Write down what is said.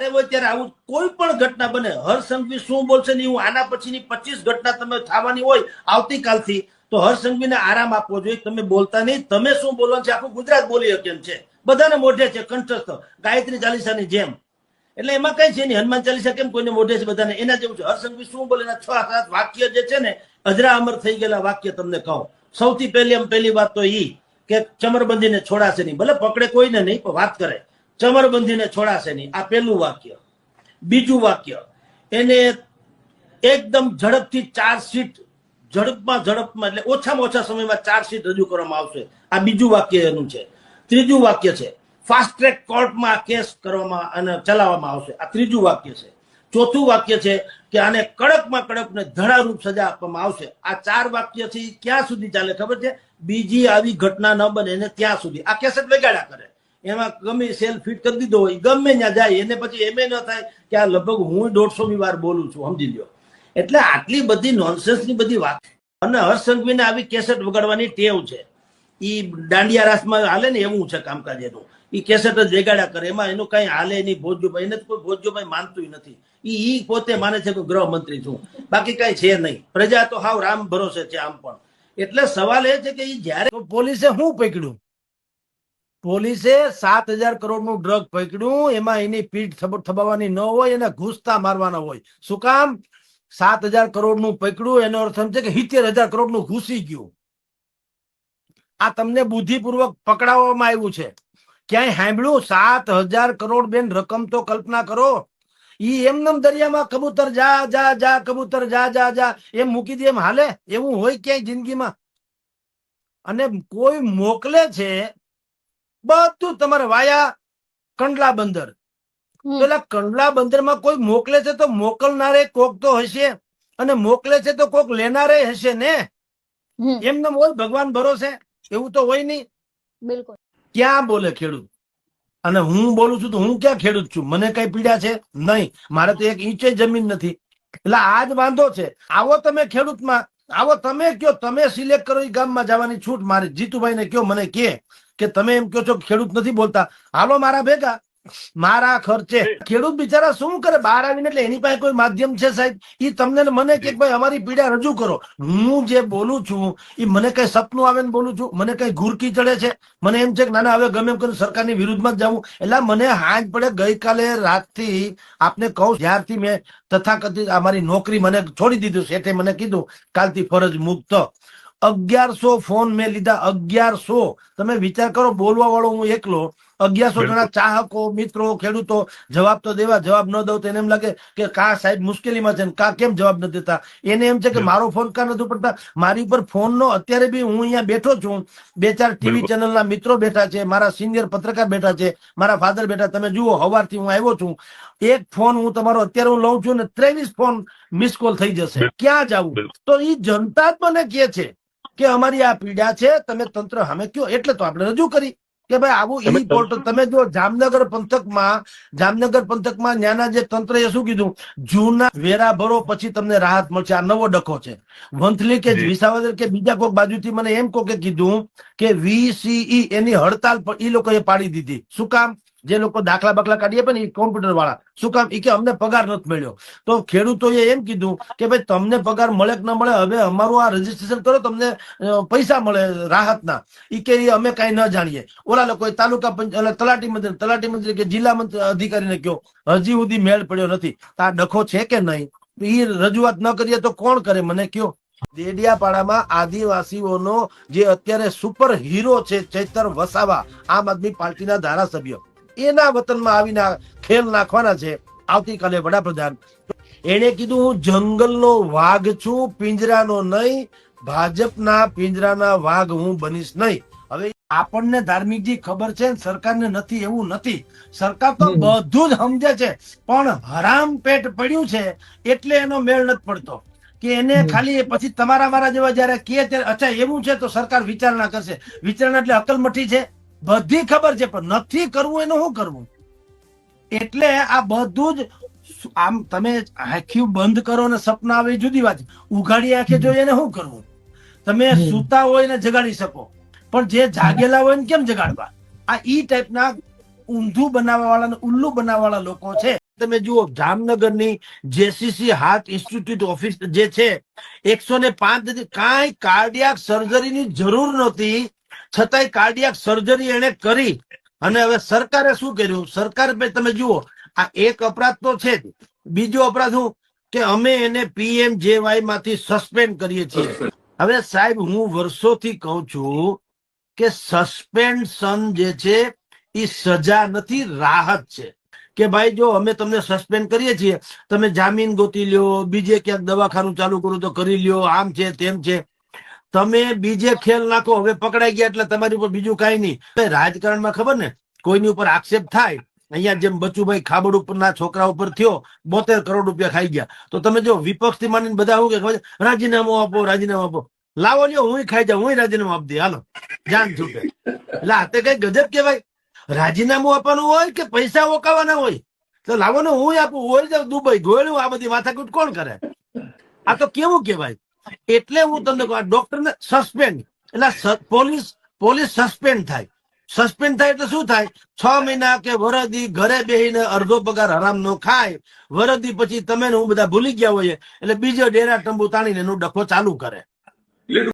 ત્યારે હોય ત્યારે આવું કોઈ પણ ઘટના બને હરસંઘવી શું બોલશે ને હું આના પછીની પચીસ ઘટના તમે થવાની હોય આવતીકાલથી, તો હરસંઘવીને આરામ આપવો જોઈએ. તમે બોલતા નહીં, તમે શું બોલવાનું છે? આખું ગુજરાત બોલી શકે છે. બધાને મોઢે છે કંઠસ્થ, ગાયત્રી ચાલીસાની જેમ. એટલે એમાં કઈ છે નહીં, હનુમાન ચાલીસા કેમ કોઈને મોઢે છે બધાને? એના જેવું છે. હરસંઘવી શું બોલે છ સાત વાક્ય જે છે ને, અજરા અમર થઈ ગયેલા વાક્ય તમને કહું. સૌથી પહેલી એમ પહેલી વાત તો ઈ કે ચમરબંધીને છોડાશે નહીં. ભલે પકડે કોઈને નહીં, પણ વાત કરે. ચમરબંધીને છોડાશે નહીં. આ પહેલું વાક્ય. બીજું વાક્ય. એને એકદમ ઝડપથી ચાર્જશીટ ઝડપમાં ઝડપમાં, એટલે ઓછામાં ઓછા સમયમાં ચાર્જશીટ રજૂ કરવામાં આવશે. આ બીજું વાક્ય એનું છે. ત્રીજું વાક્ય છે. ફાસ્ટ ટ્રેક કોર્ટમાં આ કેસ કરવામાં અને ચલાવવામાં આવશે. આ ત્રીજું વાક્ય છે. ચોથું વાક્ય છે કે આને કડકમાં કડક ને ધડારૂપ સજા આપવામાં આવશે. આ ચાર વાક્ય વાક્યથી ક્યાં સુધી ચાલે ખબર છે? બીજી આવી ઘટના ન બને એને ત્યાં સુધી. આ કેસેટ વગાડ્યા કરે. એમાં ગમે સેલ ફિટ કરી દીધો હોય, ગમે ત્યાં જાય, એને પછી એમ ન થાય કે આ લગભગ હું દોઢસોમી વાર બોલું છું, સમજી લ્યો. એટલે આટલી બધી નોનસેન્સની બધી વાત. અને હર્ષસંઘવીને આવી કેસેટ વગાડવાની ટેવ છે. એ દાંડિયા રાસમાં હાલે ને એવું છે કામકાજ એનું. એ કેસેટ જ વેગાડ્યા કરે. એમાં એનું કઈ હાલે નહીં ભોજ્યુભાઈ એને કોઈ ભોજ્યુભાઈ માનતું નથી. એ પોતે માને છે કે ગૃહમંત્રી છું. બાકી કઈ છે નહીં. પ્રજા તો હાવ રામ ભરોસે છે આમ પણ. એટલે સવાલ એ છે કે એ જ્યારે પોલીસે શું પકડ્યું? પોલીસે સાત હજાર કરોડનું ડ્રગ પકડ્યું. એમાં એની પીઠ થબાવવાની ન હોય એને ઘૂસતા મારવાના હોય. શું કામ? સાત હજાર કરોડનું પકડ્યું. એનો અર્થ એમ છે કે સિત્તેર હજાર કરોડનું ઘૂસી ગયું. આ તમને બુદ્ધિપૂર્વક પકડાવવામાં આવ્યું છે. ક્યાંય સાંભળ્યું? સાત હજાર કરોડ બેન, રકમ તો કલ્પના કરો. ઈ એમનેમ દરિયામાં કબૂતર જા જા જા, કબૂતર જા જા જા, એમ મૂકી દે એમ હાલે? એવું હોય ક્યાંય જિંદગીમાં? અને કોઈ મોકલે છે બધું તમારે વાયા કંડલા બંદર. પેલા કંડલા બંદરમાં કોઈ મોકલે છે તો મોકલનારે કોક તો હશે અને મોકલે છે તો કોક લેનારે હશે ને? એમને હોય ભગવાન ભરોસે? એવું તો હોય નહીં. બિલકુલ. ક્યાં બોલે ખેડૂત? અને હું બોલું છું તો હું ક્યાં ખેડૂત છું? મને કઈ પીડા છે? નહીં. મારે તો એક ઈંચે જમીન નથી. એટલે આ જ વાંધો છે. આવો તમે ખેડૂતમાં. આવો તમે કયો, તમે સિલેક્ટ કરો એ ગામમાં જવાની છૂટ. મારી જીતુભાઈને કયો, મને કે તમે એમ કહો છો ખેડૂત નથી બોલતા. હાલો મારા ભેગા. મારા ખર્ચે. ખેડૂત બિચારા શું કરે? બહાર આવીને એટલે એની પાસે કોઈ માધ્યમ છે સાહેબ? એ તમને મને કે ભાઈ અમારી પીડા રજૂ કરો. હું જે બોલું છું એ મને કઈ સપનું આવે ને બોલું છું? મને કઈ ઘુરકી ચડે છે? મને એમ છે કે નાના હવે ગમે એમ કરીને સરકારની વિરુદ્ધમાં જ જવું એટલે મને હાજ પડે. ગઈકાલે રાતથી આપને કહું જ્યારથી મેં તથાકથિત અમારી નોકરી મને છોડી દીધું શેઠે મને કીધું કાલથી ફરજ મુક્ત. અગિયારસો ફોન મેં લીધા. અગિયારસો. તમે વિચાર કરો બોલવા વાળો હું એકલો અગિયારસો જણા ચાહકો મિત્રો ખેડૂતો જવાબ તો દેવા જવાબ ન દઉં તો એને એમ લાગે કે કા સાહેબ મુશ્કેલીમાં છે કા કેમ જવાબ નથી દેતા? એને એમ છે કે મારો ફોન કા નથી પડતા મારી ઉપર ફોનનો અત્યારે બી હું અહીંયા બેઠો છું. બે ચાર ટીવી. ચેનલના મિત્રો બેઠા છે મારા સિનિયર પત્રકાર બેઠા છે મારા ફાધર બેઠા. તમે જુઓ હવારથી હું આવ્યો છું. એક ફોન હું તમારો અત્યારે હું લઉં છું ને ત્રેવીસ ફોન મિસ કોલ થઈ જશે. ક્યાં જવું? તો એ જનતા જ મને કહે છે કે અમારી આ પીડા છે તમે તંત્ર સામે કયો? એટલે તો આપણે રજૂ કરી. કે ભાઈ આવું ઈ પોર્ટલ તમે જો જામનગર પંથકમાં જામનગર પંથકમાં ન્યાના જે તંત્રએ શું કીધું? જૂના વેરા ભરો પછી તમને રાહત મળશે. આ નવો ડખો છે. વંથલી કે. વિસાવદર કે બીજા કોઈક બાજુથી મને એમ કોકે કીધું કે વીસીઈ એની હડતાલ એ લોકોએ પાડી દીધી. શું કામ? જે લોકો દાખલા બાખલા કાઢીએ પણ એ કોમ્પ્યુટર વાળા. શું કામ? એ કે અમને પગાર નથી મળ્યો. તો ખેડૂતોએ એમ કીધું કે ભાઈ, તમને પગાર મળે કે ન મળે? હવે અમારું આ રજીસ્ટ્રેશન કરો, તમને પૈસા મળે રાહતના. એ કે અમે કઈ ન જાણીએ. ઓલા લોકોએ તાલુકા પંચ તલાટી મંત્રી તલાટી મંત્રી કે જિલ્લા મંત્રી, અધિકારીને કયો, હજી સુધી મેળ પડ્યો નથી. આ ડખો છે કે નહીં? એ રજૂઆત ન કરીએ તો કોણ કરે? મને કયો. દેડિયાપાડામાં આદિવાસીઓનો જે અત્યારે સુપર હીરો છે ચૈતર વસાવા, આમ આદમી પાર્ટીના ધારાસભ્ય. એના વતનમાં આવીને ખેલ નાખવાના છે. આવતીકાલે વડાપ્રધાન. એને કીધું હું જંગલનો વાઘ છું પિંજરાનો નહીં ભાજપના પિંજરાના વાઘ હું બનીશ નહીં. હવે આપણને ધાર્મિકજી ખબર છે સરકારને નથી એવું નથી. સરકાર તો બધું જ સમજે છે પણ હરામ પેટ પડ્યું છે એટલે એનો મેળ નથી પડતો. કે એને ખાલી પછી તમારા મારા જેવા જયારે કે અચ્છા એવું છે તો સરકાર વિચારણા કરશે. વિચારણા એટલે અકલમઠી છે. બધી ખબર છે પણ નથી કરવું એનું શું કરવું? એટલે આ બધું જ આમ તમે આખી બંધ કરો ને સપના આવે જુદી વાત. ઉઘાડી આંખે જોઈએ એને શું કરવું? તમે. સૂતા હોય ને જગાડી શકો. પણ જે જાગેલા હોય ને કેમ જગાડવા? આ ઈ ટાઈપના ઊંધું બનાવવા વાળા ને ઉલ્લુ બનાવવા વાળા લોકો છે. તમે જુઓ જામનગરની જેસીસી હાર્ટ ઇન્સ્ટિટ્યૂટ ઓફિસ જે છે એકસો ને પાંચ કાંઈ કાર્ડિયાક સર્જરીની જરૂર નહોતી. છતાંય કાર્ડિયાક સર્જરી એને કરી. અને હવે સરકારે શું કર્યું? સરકાર તમે જુઓ આ એક અપરાધ તો છે જ. બીજો અપરાધ શું? કે અમે એને પીએમ જેવાયમાંથી સસ્પેન્ડ કરીએ છીએ. હવે સાહેબ હું વર્ષોથી કહું છું કે સસ્પેન્શન જે છે એ સજા નથી રાહત છે. કે ભાઈ જો અમે તમને સસ્પેન્ડ કરીએ છીએ તમે જામીન ગોતી લ્યો બીજે ક્યાંક દવાખાનું ચાલુ કરો તો કરી લ્યો આમ છે તેમ છે. તમે બીજે ખેલ નાખો, હવે પકડાઈ ગયા એટલે તમારી ઉપર બીજું કાંઈ નહીં. રાજકારણમાં ખબર ને, કોઈની ઉપર આક્ષેપ થાય, અહીંયા જેમ બચુભાઈ ખાબડ ઉપરના છોકરા ઉપર થયો, બોતેર કરોડ રૂપિયા ખાઈ ગયા. તો તમે જો વિપક્ષથી માનીને બધા આવું કે રાજીનામું આપો રાજીનામું આપો. લાવો લ્યો હું ખાઈ જાઉં હું રાજીનામું આપી દે. હાલો, જાન છૂટે. એટલે આ તે કઈ ગજબ કેવાય રાજીનામું આપવાનું હોય કે પૈસા ઓકાવાના હોય? તો લાવો ને હું આપું. હોય દુબઈ ગોયલું આ બધી માથાકૂટ કોણ કરે? આ તો કેવું કેવાય એટલે હું તમને કહું ડોક્ટર ને સસ્પેન્ડ એટલે પોલીસ પોલીસ સસ્પેન્ડ થાય. સસ્પેન્ડ થાય એટલે શું થાય? છ મહિના કે વરદી ઘરે બેહીને અડધો પગાર હરામ નો ખાય. વરદી પછી તમે હું બધા ભૂલી ગયા હોઈએ, એટલે બીજો ડેરા ટંબુ તાણીને એનું ડખો ચાલુ કરે.